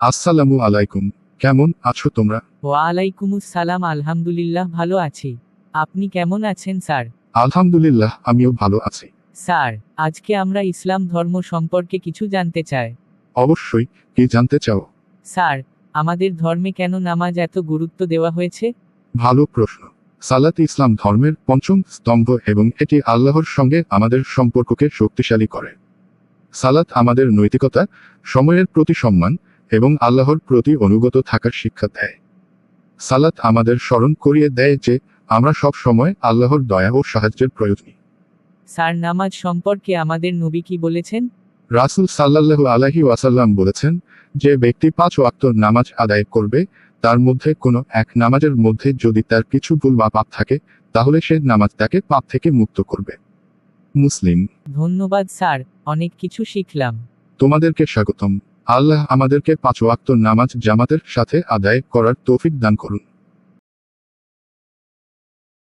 আসসালামু আলাইকুম। কেমন আছো তোমরা? ওয়ালাইকুমুস সালাম আলহামদুলিল্লাহ ভালো আছি। আপনি কেমন আছেন স্যার? আলহামদুলিল্লাহ আমিও ভালো আছি। স্যার আজকে আমরা ইসলাম ধর্ম সম্পর্কে কিছু জানতে চাই। অবশ্যই কি জানতে চাও? স্যার আমাদের ধর্মে কেন নামাজ এত গুরুত্ব দেওয়া হয়েছে? ভালো প্রশ্ন। সালাত ইসলাম ধর্মের পঞ্চম স্তম্ভ এবং এটি আল্লাহর সঙ্গে আমাদের সম্পর্ককে শক্তিশালী করে। সালাত আমাদের নৈতিকতা সময়ের প্রতি সম্মান এবং আল্লাহর প্রতি অনুগত থাকার শিক্ষা দেয়। সালাত আমাদের স্মরণ করিয়ে দেয় যে আমরা সব সময় আল্লাহর দয়া ও সাহায্যের প্রয়োজনী স্যার নামাজ সম্পর্কে আমাদের নবী কি বলেছেন? রাসুল সাল্লাল্লাহু আলাইহি ওয়াসাল্লাম বলেছেন যে ব্যক্তি পাঁচ ওয়াক্ত নামাজ আদায় করবে তার মধ্যে কোনো এক নামাজের মধ্যে যদি তার কিছু ভুল বা পাপ থাকে তাহলে সে নামাজ তাকে পাপ থেকে মুক্ত করবে। মুসলিম। ধন্যবাদ স্যার অনেক কিছু শিখলাম। তোমাদেরকে স্বাগতম। আল্লাহ আমাদেরকে পাঁচ ওয়াক্ত নামাজ জামাতের সাথে আদায় করার তৌফিক দান করুন।